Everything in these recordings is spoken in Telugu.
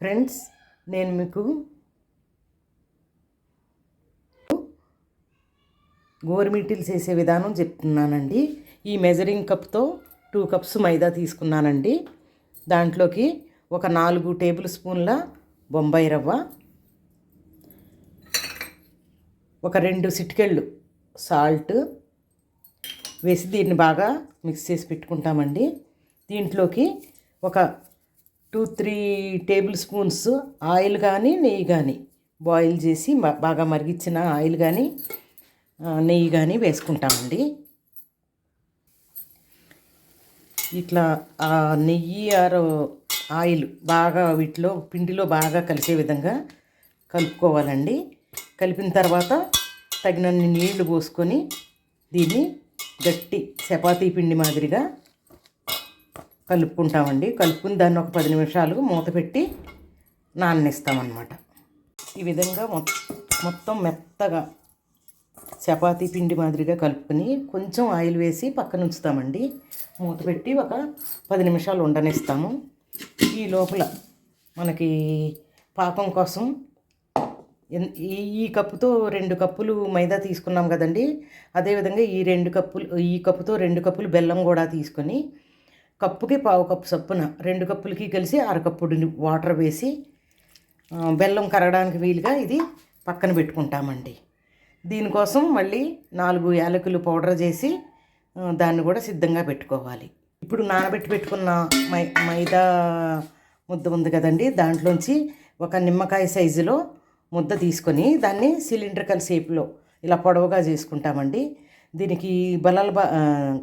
ఫ్రెండ్స్ నేను మీకు గోరుమిటీలు చేసే విధానం చెప్తున్నానండి. ఈ మెజరింగ్ కప్తో టూ కప్స్ మైదా తీసుకున్నానండి. దాంట్లోకి ఒక నాలుగు టేబుల్ స్పూన్ల బొంబాయి రవ్వ ఒక రెండు సిటికెళ్ళు సాల్ట్ వేసి దీన్ని బాగా మిక్స్ చేసి పెట్టుకుంటామండి. దీంట్లోకి ఒక two three tablespoons oil కానీ నెయ్యి కానీ బాయిల్ చేసి బాగా మరిగించిన ఆయిల్ కానీ నెయ్యి కానీ వేసుకుంటామండి. ఇట్లా ఆ నెయ్యి ఆరు ఆయిల్ బాగా వీటిలో పిండిలో బాగా కలిసే విధంగా కలుపుకోవాలండి. కలిపిన తర్వాత తగినన్ని నీళ్ళు పోసుకొని దీన్ని గట్టి చపాతీ పిండి మాదిరిగా కలుపుకుంటామండి. కలుపుకుని దాన్ని ఒక పది నిమిషాలు మూత పెట్టి నాననిస్తామన్నమాట. ఈ విధంగా మొత్తం మెత్తగా చపాతీ పిండి మాదిరిగా కలుపుకొని కొంచెం ఆయిల్ వేసి పక్కన ఉంచుతామండి. మూత పెట్టి ఒక పది నిమిషాలు ఉండనిస్తాము. ఈ లోపల మనకి పాకం కోసం ఈ ఈ కప్పుతో రెండు కప్పులు మైదా తీసుకున్నాం కదండి. అదేవిధంగా ఈ రెండు కప్పులు ఈ కప్పుతో రెండు కప్పులు బెల్లం కూడా తీసుకొని కప్పుకి పావు కప్పు చొప్పున రెండు కప్పులకి కలిసి అరకప్పుడు వాటర్ వేసి బెల్లం కరగడానికి వీలుగా ఇది పక్కన పెట్టుకుంటామండి. దీనికోసం మళ్ళీ నాలుగు యాలకులు పౌడర్ చేసి దాన్ని కూడా సిద్ధంగా పెట్టుకోవాలి. ఇప్పుడు నానబెట్టి పెట్టుకున్న మై మైదా ముద్ద ఉంది కదండి దాంట్లోంచి ఒక నిమ్మకాయ సైజులో ముద్ద తీసుకొని దాన్ని సిలిండ్రికల్ షేప్లో ఇలా పొడవుగా చేసుకుంటామండి. దీనికి బలల బ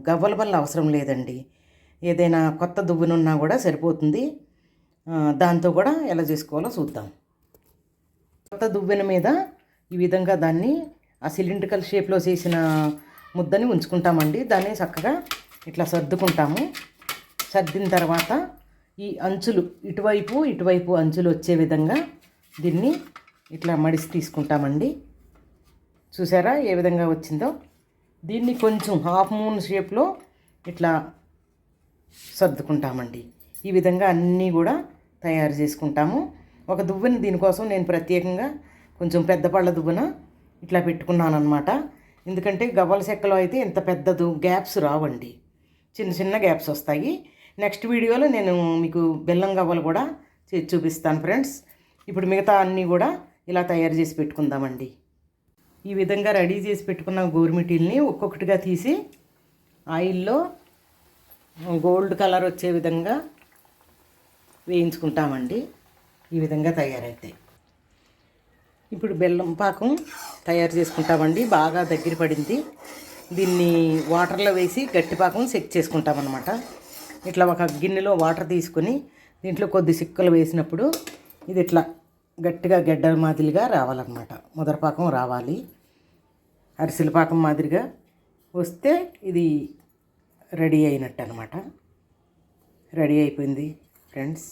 గవ్వల బల్ల అవసరం లేదండి. ఏదైనా కొత్త దువ్వునున్నా కూడా సరిపోతుంది. దాంతో కూడా ఎలా చేసుకోవాలో చూద్దాం. కొత్త దువ్వెన మీద ఈ విధంగా దాన్ని ఆ సిలిండ్రికల్ షేప్లో చేసిన ముద్దని ఉంచుకుంటామండి. దాన్ని చక్కగా ఇట్లా సర్దుకుంటాము. సర్దిన తర్వాత ఈ అంచులు ఇటువైపు ఇటువైపు అంచులు వచ్చే విధంగా దీన్ని ఇట్లా మడిసి తీసుకుంటామండి. చూసారా ఏ విధంగా వచ్చిందో? దీన్ని కొంచెం హాఫ్ మూన్ షేప్లో ఇట్లా సర్దుకుంటామండి. ఈ విధంగా అన్నీ కూడా తయారు చేసుకుంటాము. ఒక దువ్వని దీనికోసం నేను ప్రత్యేకంగా కొంచెం పెద్ద పళ్ళ దువ్వెన ఇట్లా పెట్టుకున్నాను అనమాట ఎందుకంటే గవ్వల చెక్కలో అయితే ఇంత పెద్దదు గ్యాప్స్ రావండి. చిన్న చిన్న గ్యాప్స్ వస్తాయి. నెక్స్ట్ వీడియోలో నేను మీకు బెల్లం గవ్వలు కూడా చేసి చూపిస్తాను ఫ్రెండ్స్. ఇప్పుడు మిగతా అన్నీ కూడా ఇలా తయారు చేసి పెట్టుకుందామండి. ఈ విధంగా రెడీ చేసి పెట్టుకున్న గోరుమిటీల్ని ఒక్కొక్కటిగా తీసి ఆయిల్లో గోల్డ్ కలర్ వచ్చే విధంగా వేయించుకుంటామండి. ఈ విధంగా తయారవుతాయి ఇప్పుడు బెల్లం పాకం తయారు చేసుకుంటామండి. బాగా దగ్గర పడింది. దీన్ని వాటర్లో వేసి గట్టి పాకం సెట్ చేసుకుంటామన్నమాట. ఇట్లా ఒక గిన్నెలో వాటర్ తీసుకొని దీంట్లో కొద్ది సిక్కలు వేసినప్పుడు ఇది ఇట్లా గట్టిగా గడ్డల మాదిరిగా రావాలన్నమాట. ముదర పాకం రావాలి. అరిసెల పాకం మాదిరిగా వస్తే ఇది రెడీ అయినట్టు అనమాట రెడీ అయిపోయింది ఫ్రెండ్స్.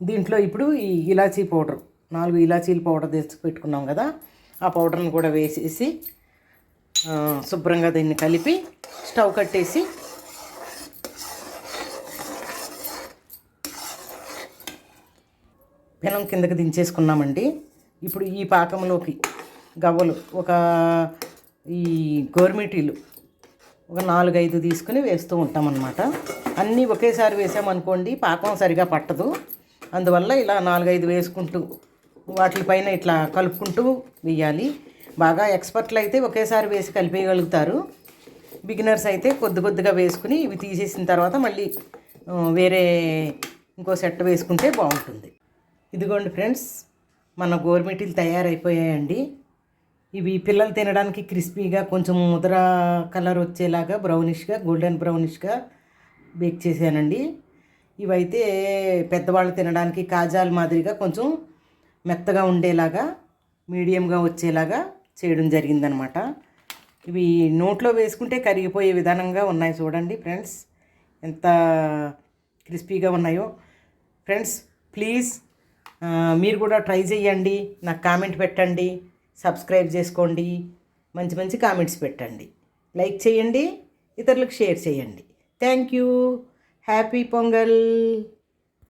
దీంట్లో ఇప్పుడు ఈ ఇలాచీ పౌడర్ నాలుగు ఇలాచీల పౌడర్ తెచ్చి పెట్టుకున్నాం కదా ఆ పౌడర్ని కూడా వేసేసి శుభ్రంగా దీన్ని కలిపి స్టవ్ కట్టేసి పెనం కిందకి దించేసుకున్నామండి. ఇప్పుడు ఈ పాకంలోకి గవ్వలు ఒక ఈ గోర్మిటీలు ఒక నాలుగైదు తీసుకుని వేస్తూ ఉంటామన్నమాట. అన్నీ ఒకేసారి వేసామనుకోండి పాకం సరిగా పట్టదు. అందువల్ల ఇలా నాలుగైదు వేసుకుంటూ వాటిపైన ఇట్లా కలుపుకుంటూ వేయాలి. బాగా ఎక్స్పర్ట్లు అయితే ఒకేసారి వేసి కలిపేయగలుగుతారు. బిగినర్స్ అయితే కొద్ది కొద్దిగా వేసుకుని ఇవి తీసేసిన తర్వాత మళ్ళీ వేరే ఇంకో సెట్ వేసుకుంటే బాగుంటుంది. ఇదిగోండి ఫ్రెండ్స్ మన గోరుమిటీలు తయారైపోయాయండి. ఇవి పిల్లలు తినడానికి క్రిస్పీగా కొంచెం ముద్ర కలర్ వచ్చేలాగా బ్రౌనిష్గా గోల్డెన్ బ్రౌనిష్గా బేక్ చేశానండి. ఇవైతే పెద్దవాళ్ళు తినడానికి కాజాల మాదిరిగా కొంచెం మెత్తగా ఉండేలాగా మీడియంగా వచ్చేలాగా చేయడం జరిగిందనమాట. ఇవి నోట్లో వేసుకుంటే కరిగిపోయే విధానంగా ఉన్నాయి చూడండి ఫ్రెండ్స్. ఎంత క్రిస్పీగా ఉన్నాయో. ఫ్రెండ్స్ ప్లీజ్ మీరు కూడా ట్రై చేయండి నాకు కామెంట్ పెట్టండి. సబ్స్క్రైబ్ చేసుకోండి. మంచి మంచి కామెంట్స్ పెట్టండి. లైక్ చేయండి. ఇతరులకు షేర్ చేయండి. Thank you. హ్యాపీ పొంగల్.